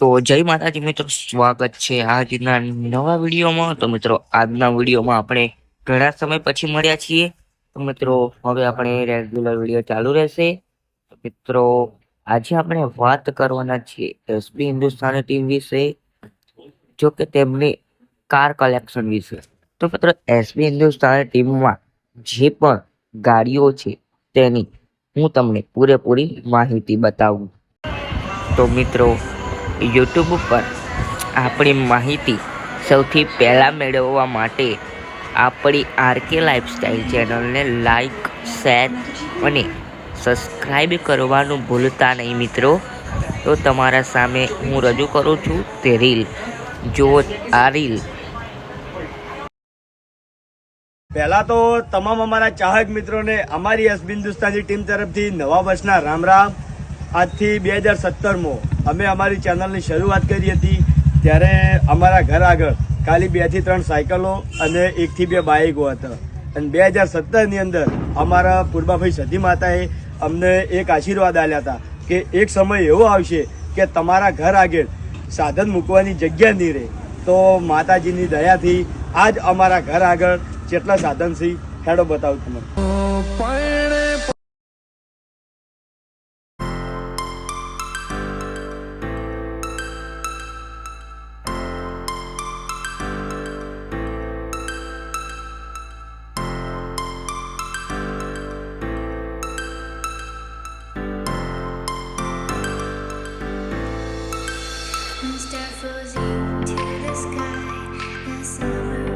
તો જય માતાજી મિત્રો, સ્વાગત છે આજના નવા વિડીયોમાં. તો મિત્રો, આજના વિડીયોમાં આપણે ઘણા સમય પછી મળ્યા છીએ. તો મિત્રો, હવે આપણે રેગ્યુલર વીડિયો ચાલુ રહેશે. મિત્રો, આજે આપણે વાત કરવાના છીએ એસબી હિન્દુસ્તાની ટીમ વિશે, જો કે તેમની કાર કલેક્શન વિશે. તો મિત્રો એસબી હિન્દુસ્તાની ટીમમાં જે પણ ગાડીઓ છે, તેની હું તમને પૂરેપૂરી માહિતી બતાવું. તો મિત્રો યુટ્યુબ ઉપર આપણી માહિતી સૌથી પહેલાં મેળવવા માટે આપણી આરકે લાઈફસ્ટાઈલ ચેનલને લાઈક, શેર અને સબસ્ક્રાઈબ કરવાનું ભૂલતા નહીં મિત્રો. તો તમારા સામે હું રજૂ કરું છું તે રીલ. જો આ રીલ. પહેલાં તો તમામ અમારા ચાહક મિત્રોને અમારી એસ હિન્દુસ્તાની ટીમ તરફથી નવા વર્ષના રામ રામ. આજથી બે હજાર સત્તરમાં. અમે અમારી ચેનલની શરૂઆત કરી હતી, ત્યારે અમારા ઘર આગળ ખાલી બેથી ત્રણ સાયકલો અને એકથી બે બાઇકો હતા. અને બે હજાર સત્તરની અંદર અમારા પૂર્વાભાઈ સતી માતાએ અમને એક આશીર્વાદ આપ્યા હતા કે એક સમય એવો આવશે કે તમારા ઘર આગળ સાધન મૂકવાની જગ્યા નહીં રહે. તો માતાજીની દયાથી આજ અમારા ઘર આગળ જેટલા સાધન છે, હેડો બતાવું તમને. star rose into the sky. The summer.